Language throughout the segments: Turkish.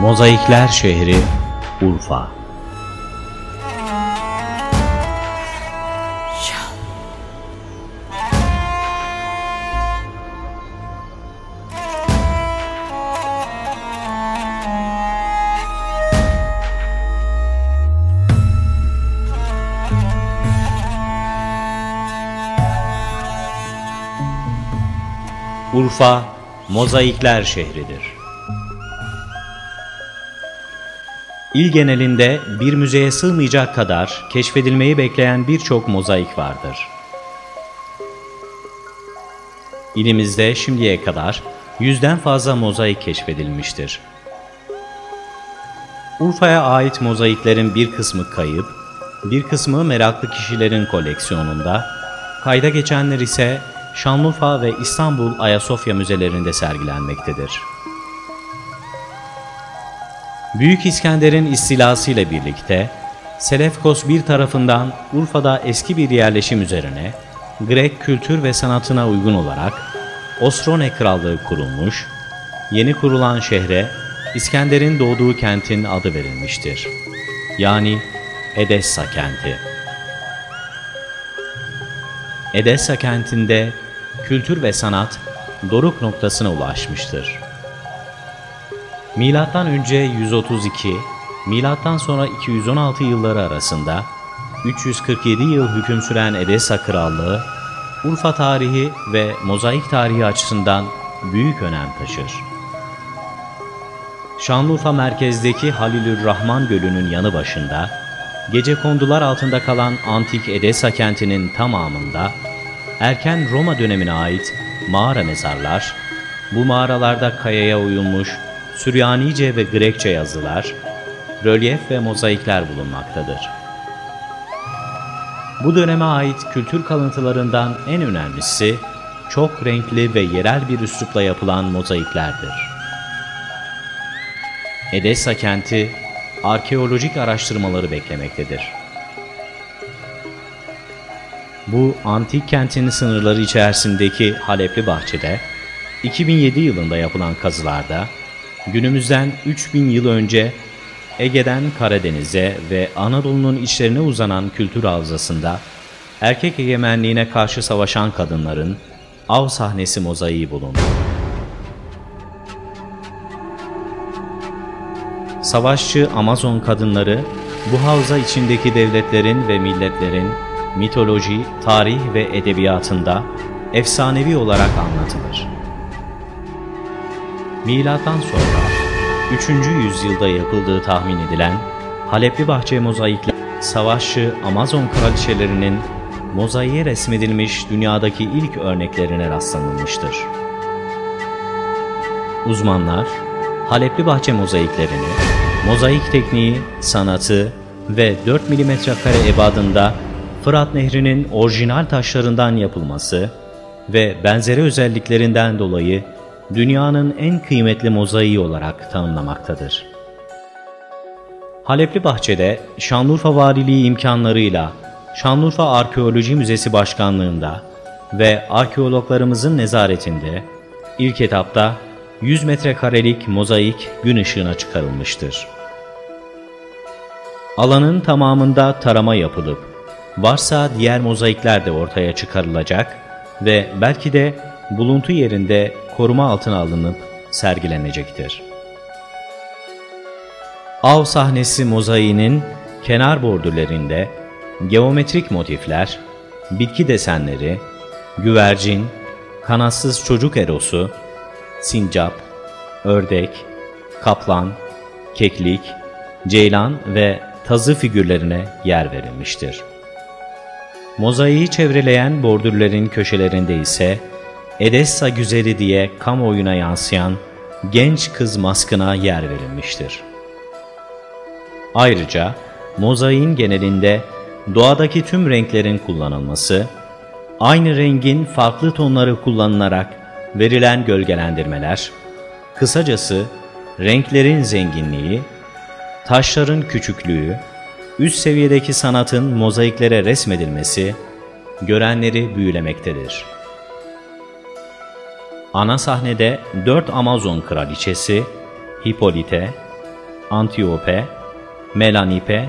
Mozaikler şehri Urfa Urfa, mozaikler şehridir. İl genelinde bir müzeye sığmayacak kadar keşfedilmeyi bekleyen birçok mozaik vardır. İlimizde şimdiye kadar yüzden fazla mozaik keşfedilmiştir. Urfa'ya ait mozaiklerin bir kısmı kayıp, bir kısmı meraklı kişilerin koleksiyonunda, kayda geçenler ise Şanlıurfa ve İstanbul Ayasofya müzelerinde sergilenmektedir. Büyük İskender'in istilasıyla birlikte Selefkos bir tarafından Urfa'da eski bir yerleşim üzerine Grek kültür ve sanatına uygun olarak Osrone Krallığı kurulmuş, yeni kurulan şehre İskender'in doğduğu kentin adı verilmiştir. Yani Edessa kenti. Edessa kentinde kültür ve sanat doruk noktasına ulaşmıştır. Milattan önce 132, milattan sonra 216 yılları arasında 347 yıl hüküm süren Edessa Krallığı, Urfa tarihi ve mozaik tarihi açısından büyük önem taşır. Şanlıurfa merkezdeki Halilürrahman Gölü'nün yanı başında, gece kondular altında kalan antik Edessa kentinin tamamında erken Roma dönemine ait mağara mezarlar, bu mağaralarda kayaya oyulmuş Süryanice ve Grekçe yazılar, rölyef ve mozaikler bulunmaktadır. Bu döneme ait kültür kalıntılarından en önemlisi, çok renkli ve yerel bir üslupla yapılan mozaiklerdir. Edessa kenti, arkeolojik araştırmaları beklemektedir. Bu antik kentin sınırları içerisindeki Halepli Bahçe'de 2007 yılında yapılan kazılarda günümüzden 3000 yıl önce Ege'den Karadeniz'e ve Anadolu'nun içlerine uzanan kültür havzasında erkek egemenliğine karşı savaşan kadınların av sahnesi mozaiği bulundu. Savaşçı Amazon kadınları bu havza içindeki devletlerin ve milletlerin mitoloji, tarih ve edebiyatında efsanevi olarak anlatılır. Milattan sonra 3. yüzyılda yapıldığı tahmin edilen Halepli Bahçe mozaikler savaşçı Amazon kraliçelerinin mozaiğe resmedilmiş dünyadaki ilk örneklerine rastlanılmıştır. Uzmanlar Halepli Bahçe mozaiklerini mozaik tekniği, sanatı ve 4 mm kare ebadında Fırat Nehri'nin orijinal taşlarından yapılması ve benzeri özelliklerinden dolayı dünyanın en kıymetli mozaiği olarak tanımlamaktadır. Halepli Bahçe'de Şanlıurfa Valiliği imkanlarıyla Şanlıurfa Arkeoloji Müzesi Başkanlığında ve arkeologlarımızın nezaretinde ilk etapta 100 metrekarelik mozaik gün ışığına çıkarılmıştır. Alanın tamamında tarama yapılıp varsa diğer mozaikler de ortaya çıkarılacak ve belki de buluntu yerinde koruma altına alınıp sergilenecektir. Av sahnesi mozaiğinin kenar bordürlerinde geometrik motifler, bitki desenleri, güvercin, kanatsız çocuk erosu, sincap, ördek, kaplan, keklik, ceylan ve tazı figürlerine yer verilmiştir. Mozaiği çevreleyen bordürlerin köşelerinde ise Edessa güzeli diye kamuoyuna yansıyan genç kız maskına yer verilmiştir. Ayrıca mozaiğin genelinde doğadaki tüm renklerin kullanılması, aynı rengin farklı tonları kullanılarak verilen gölgelendirmeler, kısacası renklerin zenginliği, taşların küçüklüğü, üst seviyedeki sanatın mozaiklere resmedilmesi, görenleri büyülemektedir. Ana sahnede dört Amazon kraliçesi, Hipolite, Antiope, Melanipe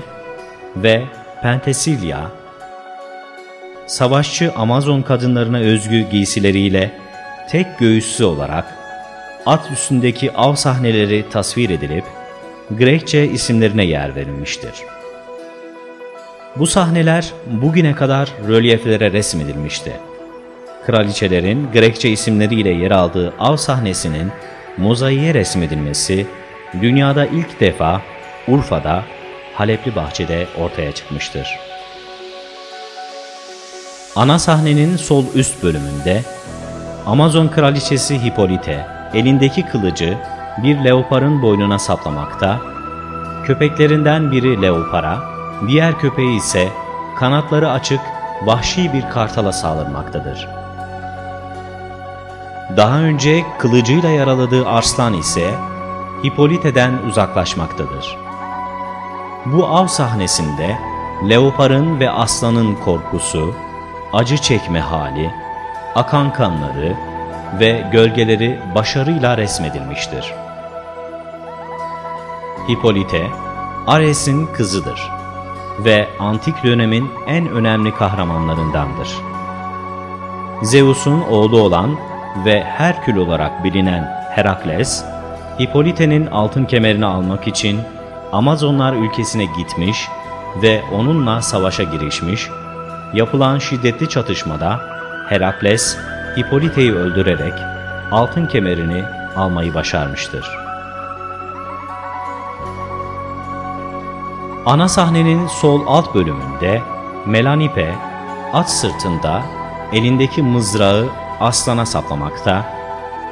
ve Pentesilya, savaşçı Amazon kadınlarına özgü giysileriyle tek göğüslü olarak at üstündeki av sahneleri tasvir edilip Grekçe isimlerine yer verilmiştir. Bu sahneler bugüne kadar rölyeflere resmedilmişti. Kraliçelerin Grekçe isimleriyle yer aldığı av sahnesinin mozaiğe resmedilmesi dünyada ilk defa Urfa'da Halepli Bahçe'de ortaya çıkmıştır. Ana sahnenin sol üst bölümünde Amazon kraliçesi Hipolite elindeki kılıcı bir leoparın boynuna saplamakta, köpeklerinden biri leopara, diğer köpeği ise kanatları açık vahşi bir kartala saldırmaktadır. Daha önce kılıcıyla yaraladığı arslan ise Hipolite'den uzaklaşmaktadır. Bu av sahnesinde leoparın ve aslanın korkusu, acı çekme hali, akan kanları ve gölgeleri başarıyla resmedilmiştir. Hipolite, Ares'in kızıdır ve antik dönemin en önemli kahramanlarındandır. Zeus'un oğlu olan ve Herkül olarak bilinen Herakles, Hipolite'nin altın kemerini almak için Amazonlar ülkesine gitmiş ve onunla savaşa girişmiş, yapılan şiddetli çatışmada Herakles, Hipolite'yi öldürerek altın kemerini almayı başarmıştır. Ana sahnenin sol alt bölümünde Melanipe at sırtında elindeki mızrağı aslana saplamakta,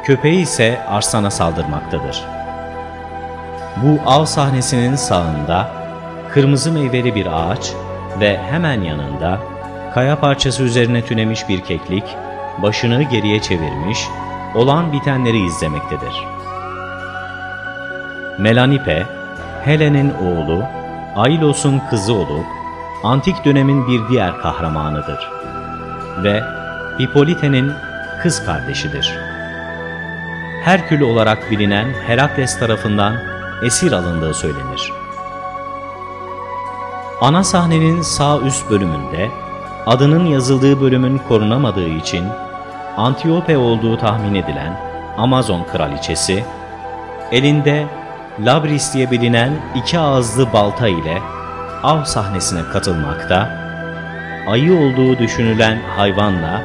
köpeği ise arslana saldırmaktadır. Bu av sahnesinin sağında kırmızı meyveli bir ağaç ve hemen yanında kaya parçası üzerine tünemiş bir keklik başını geriye çevirmiş, olan bitenleri izlemektedir. Melanipe, Helen'in oğlu, Ailos'un kızı olup, antik dönemin bir diğer kahramanıdır ve Hipolite'nin kız kardeşidir. Herkül olarak bilinen Herakles tarafından esir alındığı söylenir. Ana sahnenin sağ üst bölümünde adının yazıldığı bölümün korunamadığı için Antiope olduğu tahmin edilen Amazon kraliçesi, elinde Labris diye bilinen iki ağızlı balta ile av sahnesine katılmakta, ayı olduğu düşünülen hayvanla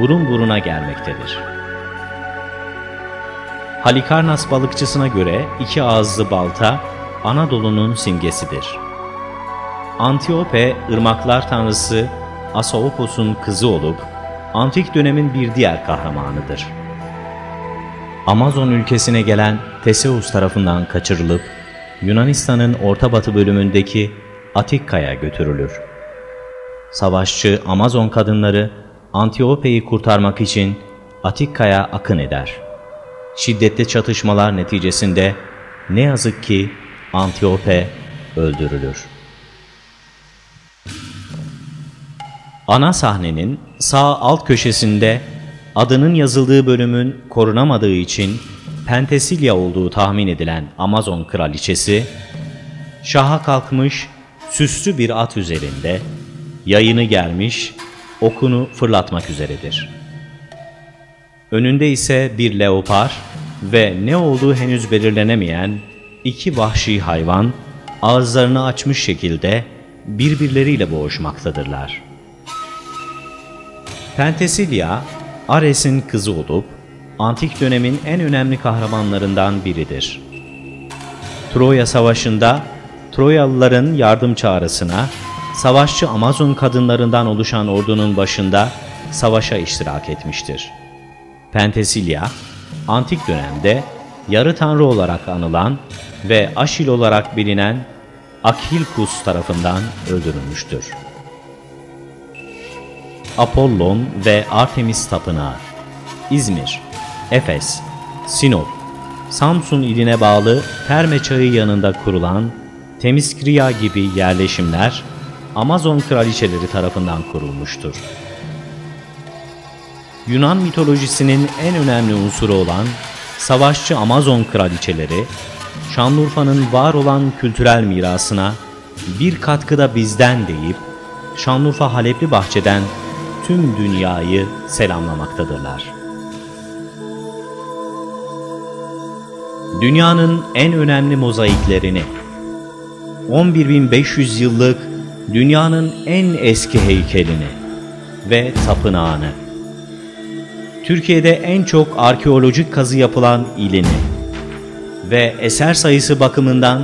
burun buruna gelmektedir. Halikarnas balıkçısına göre iki ağızlı balta Anadolu'nun simgesidir. Antiope, ırmaklar tanrısı Asaopos'un kızı olup, antik dönemin bir diğer kahramanıdır. Amazon ülkesine gelen Teseus tarafından kaçırılıp Yunanistan'ın orta batı bölümündeki Atikka'ya götürülür. Savaşçı Amazon kadınları Antiope'yi kurtarmak için Atikka'ya akın eder. Şiddetli çatışmalar neticesinde ne yazık ki Antiope öldürülür. Ana sahnenin sağ alt köşesinde adının yazıldığı bölümün korunamadığı için Pentesilya olduğu tahmin edilen Amazon kraliçesi, şaha kalkmış süslü bir at üzerinde, yayını gelmiş, okunu fırlatmak üzeredir. Önünde ise bir leopar ve ne olduğu henüz belirlenemeyen iki vahşi hayvan ağızlarını açmış şekilde birbirleriyle boğuşmaktadırlar. Pentesilya, Ares'in kızı olup, antik dönemin en önemli kahramanlarından biridir. Troya Savaşı'nda Troyalıların yardım çağrısına, savaşçı Amazon kadınlarından oluşan ordunun başında savaşa iştirak etmiştir. Pentesilya, antik dönemde yarı tanrı olarak anılan ve Aşil olarak bilinen Akilkus tarafından öldürülmüştür. Apollon ve Artemis Tapınağı, İzmir, Efes, Sinop, Samsun iline bağlı Terme Çayı yanında kurulan Temiskriya gibi yerleşimler Amazon kraliçeleri tarafından kurulmuştur. Yunan mitolojisinin en önemli unsuru olan savaşçı Amazon kraliçeleri, Şanlıurfa'nın var olan kültürel mirasına bir katkıda bizden deyip, Şanlıurfa Halepli Bahçe'den tüm dünyayı selamlamaktadırlar. Dünyanın en önemli mozaiklerini, 11.500 yıllık dünyanın en eski heykelini ve tapınağını, Türkiye'de en çok arkeolojik kazı yapılan ilini ve eser sayısı bakımından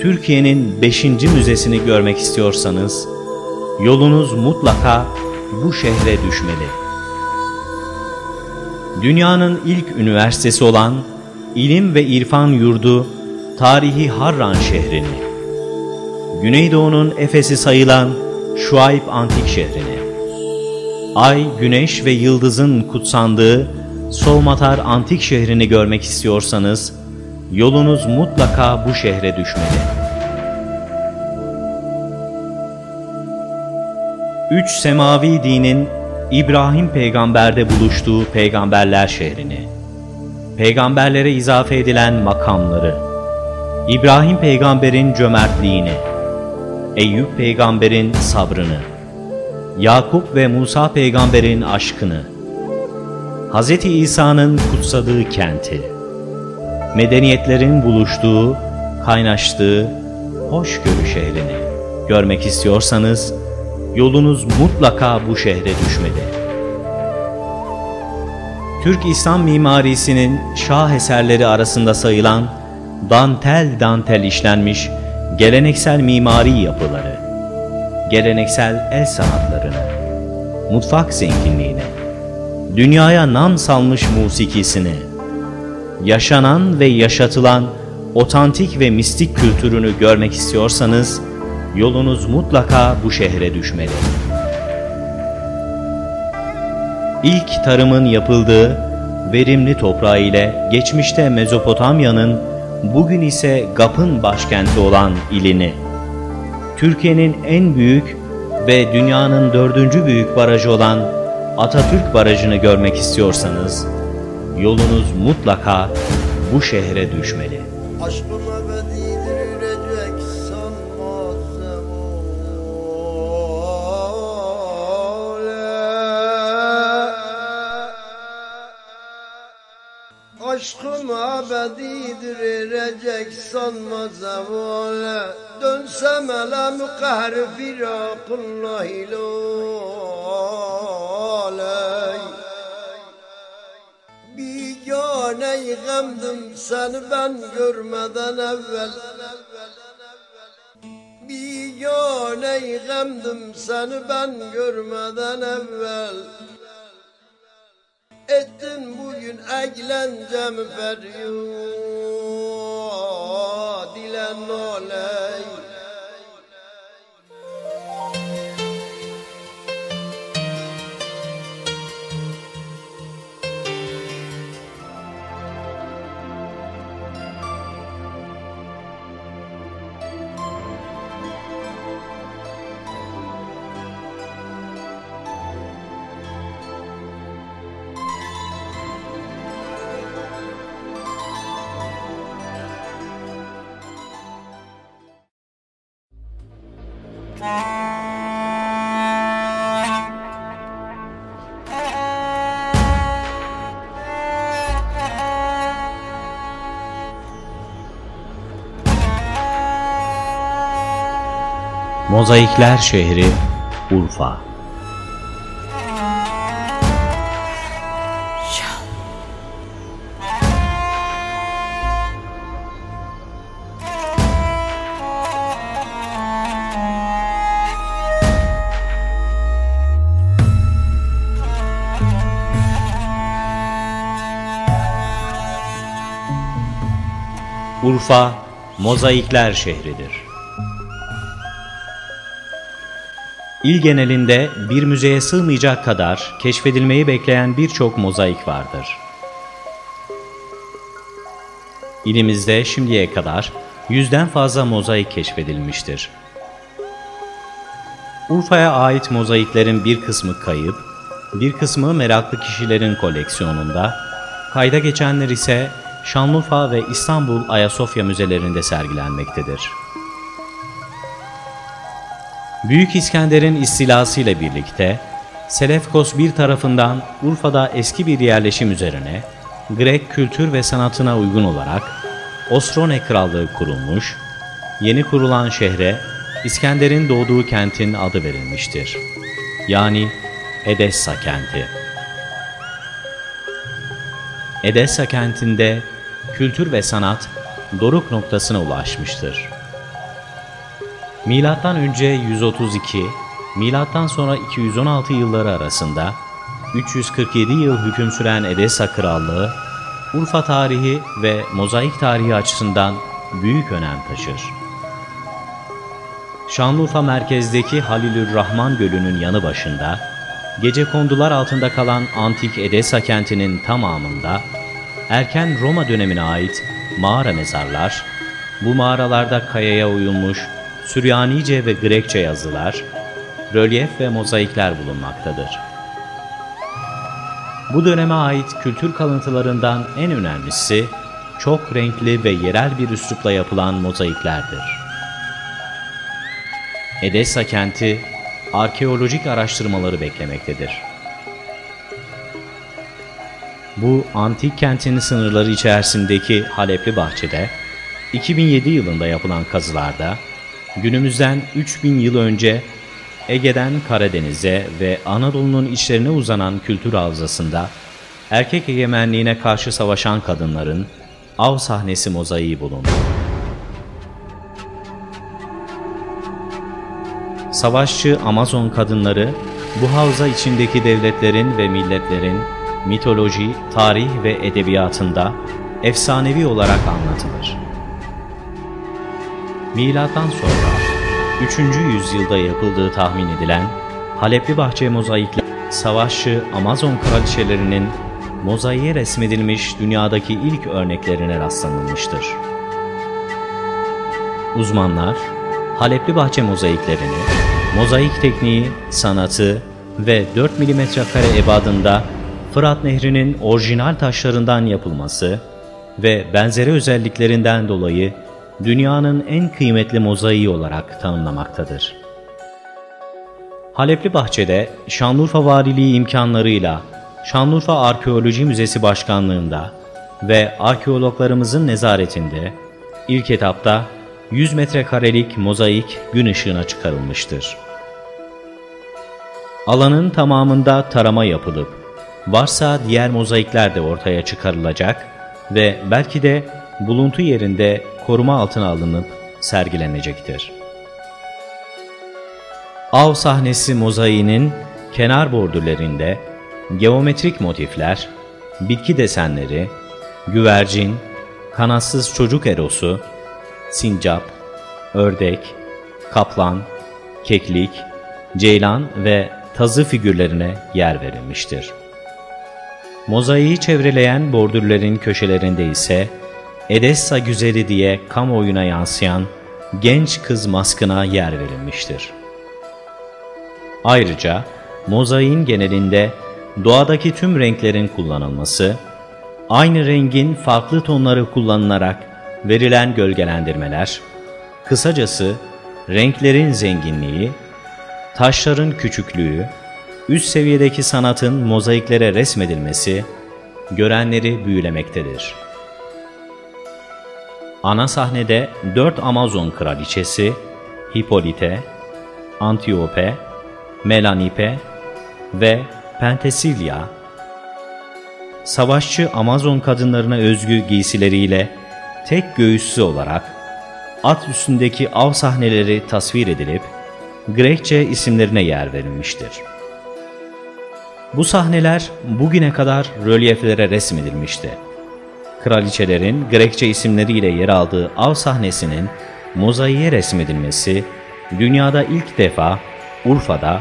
Türkiye'nin 5. müzesini görmek istiyorsanız, yolunuz mutlaka bu şehre düşmeli. Dünyanın ilk üniversitesi olan İlim ve İrfan Yurdu, tarihi Harran şehrini, Güneydoğu'nun Efes'i sayılan Şuayb Antik şehrini, Ay, Güneş ve Yıldız'ın kutsandığı Solmatar Antik şehrini görmek istiyorsanız, yolunuz mutlaka bu şehre düşmeli. Üç semavi dinin İbrahim peygamberde buluştuğu peygamberler şehrini, peygamberlere izafe edilen makamları, İbrahim peygamberin cömertliğini, Eyüp peygamberin sabrını, Yakup ve Musa peygamberin aşkını, Hz. İsa'nın kutsadığı kenti, medeniyetlerin buluştuğu, kaynaştığı hoşgörü şehrini görmek istiyorsanız, yolunuz mutlaka bu şehre düşmeli. Türk İslam mimarisinin şah eserleri arasında sayılan dantel dantel işlenmiş geleneksel mimari yapıları, geleneksel el sanatlarını, mutfak zenginliğini, dünyaya nam salmış musikisini, yaşanan ve yaşatılan otantik ve mistik kültürünü görmek istiyorsanız, yolunuz mutlaka bu şehre düşmeli. İlk tarımın yapıldığı verimli toprağı ile geçmişte Mezopotamya'nın, bugün ise Gap'ın başkenti olan ilini, Türkiye'nin en büyük ve dünyanın dördüncü büyük barajı olan Atatürk Barajı'nı görmek istiyorsanız, yolunuz mutlaka bu şehre düşmeli. Aşkıma Aşkıma bedirecek sanmazdım ole Dönsem elem kahr firakullah iloley Bigane gamdım seni ben görmeden evvel. Bigane gamdım seni ben görmeden evvel. Ettin bugün eğlencem feryat ile noley Mozaikler şehri Urfa Urfa, mozaikler şehridir. İl genelinde bir müzeye sığmayacak kadar keşfedilmeyi bekleyen birçok mozaik vardır. İlimizde şimdiye kadar yüzden fazla mozaik keşfedilmiştir. Urfa'ya ait mozaiklerin bir kısmı kayıp, bir kısmı meraklı kişilerin koleksiyonunda, kayda geçenler ise Şanlıurfa ve İstanbul Ayasofya müzelerinde sergilenmektedir. Büyük İskender'in istilasıyla birlikte Selefkos bir tarafından Urfa'da eski bir yerleşim üzerine Grek kültür ve sanatına uygun olarak Osrone Krallığı kurulmuş, yeni kurulan şehre İskender'in doğduğu kentin adı verilmiştir. Yani Edessa kenti. Edessa kentinde kültür ve sanat doruk noktasına ulaşmıştır. Milattan önce 132, milattan sonra 216 yılları arasında 347 yıl hüküm süren Edessa Krallığı, Urfa tarihi ve mozaik tarihi açısından büyük önem taşır. Şanlıurfa merkezdeki Halilür Rahman Gölü'nün yanı başında, gece kondular altında kalan antik Edessa kentinin tamamında, erken Roma dönemine ait mağara mezarlar, bu mağaralarda kayaya uyulmuş Süryanice ve Grekçe yazılar, rölyef ve mozaikler bulunmaktadır. Bu döneme ait kültür kalıntılarından en önemlisi, çok renkli ve yerel bir üslupla yapılan mozaiklerdir. Edessa kenti, arkeolojik araştırmaları beklemektedir. Bu antik kentin sınırları içerisindeki Halepli bahçede, 2007 yılında yapılan kazılarda, günümüzden 3000 yıl önce Ege'den Karadeniz'e ve Anadolu'nun içlerine uzanan kültür havzasında erkek egemenliğine karşı savaşan kadınların av sahnesi mozaiği bulundu. Savaşçı Amazon kadınları bu havza içindeki devletlerin ve milletlerin mitoloji, tarih ve edebiyatında efsanevi olarak anlatılır. Milattan sonra 3. yüzyılda yapıldığı tahmin edilen Halepli Bahçe mozaikler savaşçı Amazon kraliçelerinin mozaiğe resmedilmiş dünyadaki ilk örneklerine rastlanılmıştır. Uzmanlar Halepli Bahçe mozaiklerini mozaik tekniği, sanatı ve 4 mm kare ebadında Fırat Nehri'nin orijinal taşlarından yapılması ve benzeri özelliklerinden dolayı dünyanın en kıymetli mozaiği olarak tanımlamaktadır. Halepli Bahçe'de Şanlıurfa Valiliği imkanlarıyla Şanlıurfa Arkeoloji Müzesi Başkanlığında ve arkeologlarımızın nezaretinde ilk etapta 100 metrekarelik mozaik gün ışığına çıkarılmıştır. Alanın tamamında tarama yapılıp, varsa diğer mozaikler de ortaya çıkarılacak ve belki de buluntu yerinde koruma altına alınıp sergilenecektir. Av sahnesi mozaiğinin kenar bordürlerinde geometrik motifler, bitki desenleri, güvercin, kanatsız çocuk erosu, sincap, ördek, kaplan, keklik, ceylan ve tazı figürlerine yer verilmiştir. Mozaiği çevreleyen bordürlerin köşelerinde ise Edessa güzeli diye kamuoyuna yansıyan genç kız maskına yer verilmiştir. Ayrıca mozaiğin genelinde doğadaki tüm renklerin kullanılması, aynı rengin farklı tonları kullanılarak verilen gölgelendirmeler, kısacası renklerin zenginliği, taşların küçüklüğü, üst seviyedeki sanatın mozaiklere resmedilmesi, görenleri büyülemektedir. Ana sahnede dört Amazon kraliçesi, Hipolite, Antiope, Melanipe ve Pentesilya, savaşçı Amazon kadınlarına özgü giysileriyle tek göğüslü olarak at üstündeki av sahneleri tasvir edilip Grekçe isimlerine yer verilmiştir. Bu sahneler bugüne kadar rölyeflere resmedilmişti. Kraliçelerin Grekçe isimleriyle yer aldığı av sahnesinin mozaiğe resmedilmesi dünyada ilk defa Urfa'da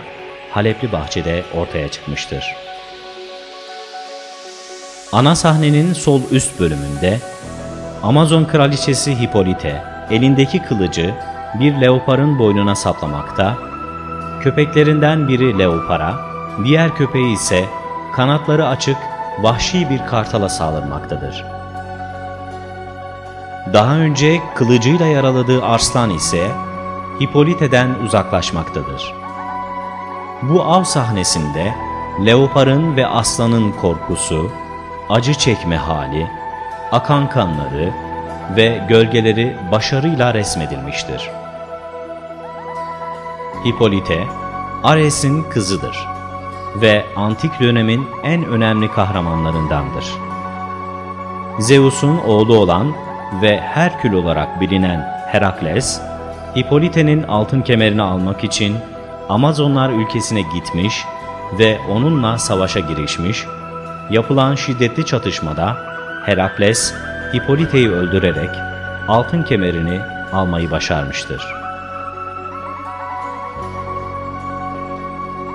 Halepli Bahçe'de ortaya çıkmıştır. Ana sahnenin sol üst bölümünde Amazon kraliçesi Hipolite elindeki kılıcı bir leoparın boynuna saplamakta, köpeklerinden biri leopara, diğer köpeği ise kanatları açık vahşi bir kartala saldırmaktadır. Daha önce kılıcıyla yaraladığı arslan ise Hipolite'den uzaklaşmaktadır. Bu av sahnesinde leoparın ve aslanın korkusu, acı çekme hali, akan kanları ve gölgeleri başarıyla resmedilmiştir. Hipolite, Ares'in kızıdır ve antik dönemin en önemli kahramanlarındandır. Zeus'un oğlu olan ve Herkül olarak bilinen Herakles, Hipolite'nin altın kemerini almak için Amazonlar ülkesine gitmiş ve onunla savaşa girişmiş, yapılan şiddetli çatışmada Herakles, Hipolite'yi öldürerek altın kemerini almayı başarmıştır.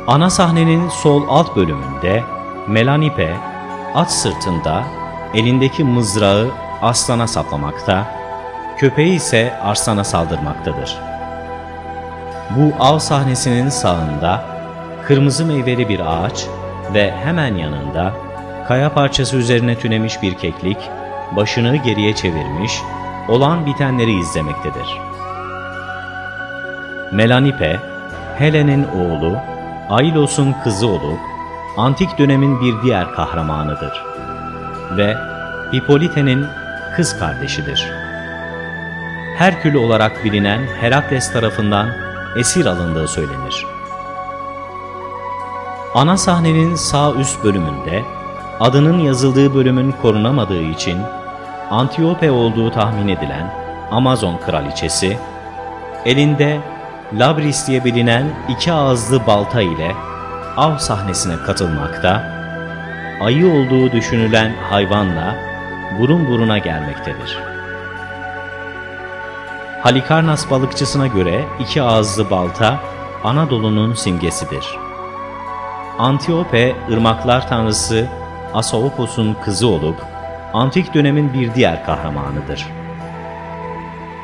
Ana sahnenin sol alt bölümünde Melanipe at sırtında elindeki mızrağı aslana saplamakta, köpeği ise arslana saldırmaktadır. Bu av sahnesinin sağında kırmızı meyveli bir ağaç ve hemen yanında kaya parçası üzerine tünemiş bir keklik başını geriye çevirmiş, olan bitenleri izlemektedir. Melanipe, Helen'in oğlu, Ailos'un kızı olup, antik dönemin bir diğer kahramanıdır ve Hipolite'nin kız kardeşidir. Herkül olarak bilinen Herakles tarafından esir alındığı söylenir. Ana sahnenin sağ üst bölümünde adının yazıldığı bölümün korunamadığı için Antiope olduğu tahmin edilen Amazon kraliçesi, elinde Labris diye bilinen iki ağızlı balta ile av sahnesine katılmakta, ayı olduğu düşünülen hayvanla burun buruna gelmektedir. Halikarnas balıkçısına göre iki ağızlı balta Anadolu'nun simgesidir. Antiope, ırmaklar tanrısı Asaopos'un kızı olup, antik dönemin bir diğer kahramanıdır.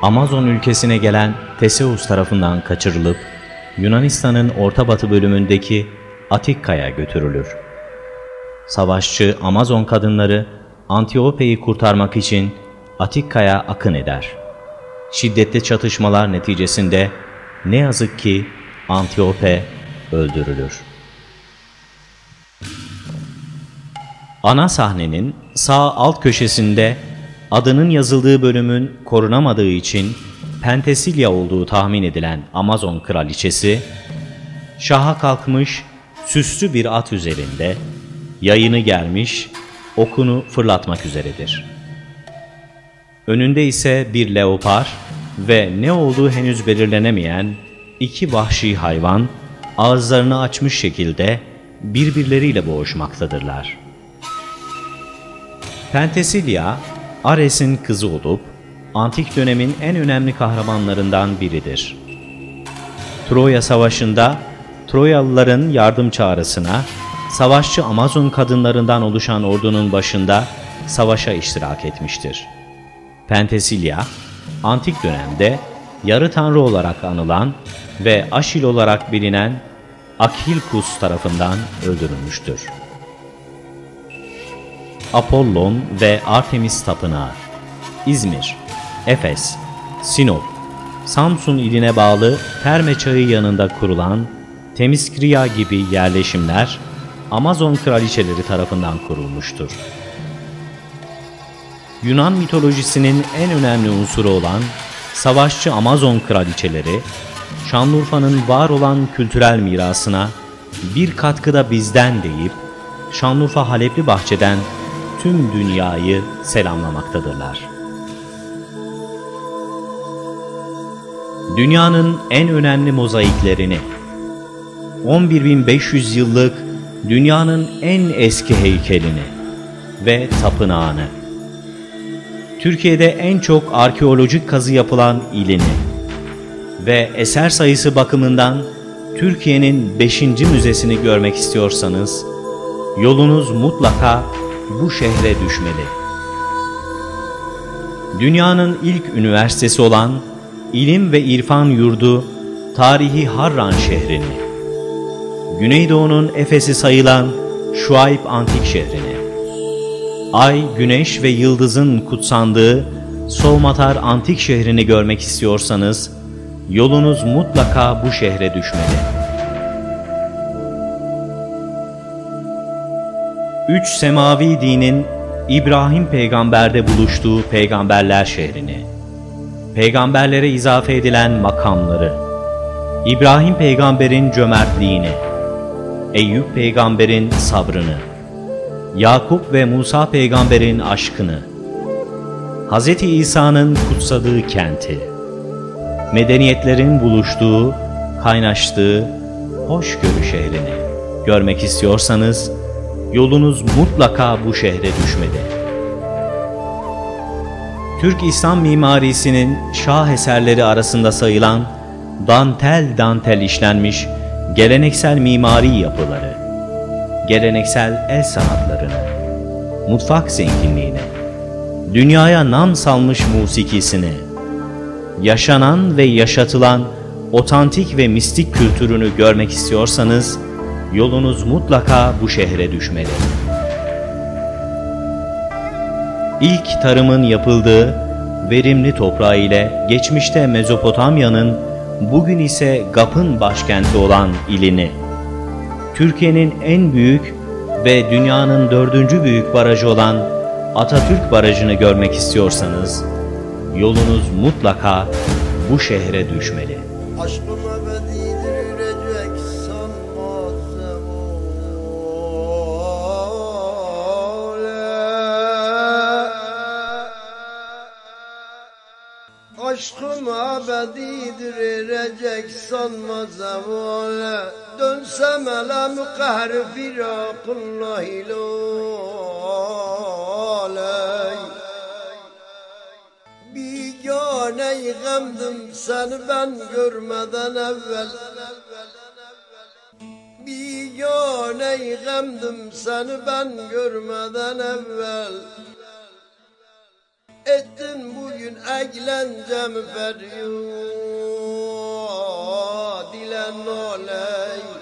Amazon ülkesine gelen Teseus tarafından kaçırılıp, Yunanistan'ın orta batı bölümündeki Atikka'ya götürülür. Savaşçı Amazon kadınları Antiope'yi kurtarmak için Atikka'ya akın eder. Şiddetli çatışmalar neticesinde ne yazık ki Antiope öldürülür. Ana sahnenin sağ alt köşesinde adının yazıldığı bölümün korunamadığı için Pentesilya olduğu tahmin edilen Amazon kraliçesi, şaha kalkmış süslü bir at üzerinde, yayını gelmiş, okunu fırlatmak üzeredir. Önünde ise bir leopar ve ne olduğu henüz belirlenemeyen iki vahşi hayvan ağızlarını açmış şekilde birbirleriyle boğuşmaktadırlar. Pentesilya, Ares'in kızı olup, antik dönemin en önemli kahramanlarından biridir. Troya Savaşı'nda Troyalıların yardım çağrısına, savaşçı Amazon kadınlarından oluşan ordunun başında savaşa iştirak etmiştir. Pentesilya, antik dönemde yarı tanrı olarak anılan ve Aşil olarak bilinen Akilkus tarafından öldürülmüştür. Apollon ve Artemis Tapınağı, İzmir, Efes, Sinop, Samsun iline bağlı Terme Çayı yanında kurulan Temiskriya gibi yerleşimler Amazon kraliçeleri tarafından kurulmuştur. Yunan mitolojisinin en önemli unsuru olan savaşçı Amazon kraliçeleri, Şanlıurfa'nın var olan kültürel mirasına bir katkıda bizden deyip, Şanlıurfa Halepli Bahçe'den tüm dünyayı selamlamaktadırlar. Dünyanın en önemli mozaiklerini, 11.500 yıllık dünyanın en eski heykelini ve tapınağını, Türkiye'de en çok arkeolojik kazı yapılan ilini ve eser sayısı bakımından Türkiye'nin 5. müzesini görmek istiyorsanız, yolunuz mutlaka bu şehre düşmeli. Dünyanın ilk üniversitesi olan İlim ve İrfan Yurdu tarihi Harran şehrini, Güneydoğu'nun Efes'i sayılan Şuayb Antik şehrini, Ay, Güneş ve Yıldız'ın kutsandığı Solmatar Antik şehrini görmek istiyorsanız, yolunuz mutlaka bu şehre düşmeli. Üç semavi dinin İbrahim peygamberde buluştuğu peygamberler şehrini, peygamberlere izafe edilen makamları, İbrahim peygamberin cömertliğini, Eyüp peygamberin sabrını, Yakup ve Musa peygamberin aşkını, Hz. İsa'nın kutsadığı kenti, medeniyetlerin buluştuğu, kaynaştığı hoşgörü şehrini görmek istiyorsanız, yolunuz mutlaka bu şehre düşmeli. Türk İslam mimarisinin şah eserleri arasında sayılan dantel dantel işlenmiş geleneksel mimari yapıları, geleneksel el sanatlarını, mutfak zenginliğini, dünyaya nam salmış musikisini, yaşanan ve yaşatılan otantik ve mistik kültürünü görmek istiyorsanız, yolunuz mutlaka bu şehre düşmeli. İlk tarımın yapıldığı verimli toprağı ile geçmişte Mezopotamya'nın, bugün ise Gap'ın başkenti olan ilini, Türkiye'nin en büyük ve dünyanın dördüncü büyük barajı olan Atatürk Barajı'nı görmek istiyorsanız, yolunuz mutlaka bu şehre düşmeli. Aşkım Aşkım ebedidir erecek sanmaz evale Dönsem elem kahr firakullah ilaley Bigane gamdım seni ben görmeden evvel Bigane gamdım seni ben görmeden evvel Ettin bugün eğlencemi feryat ile noley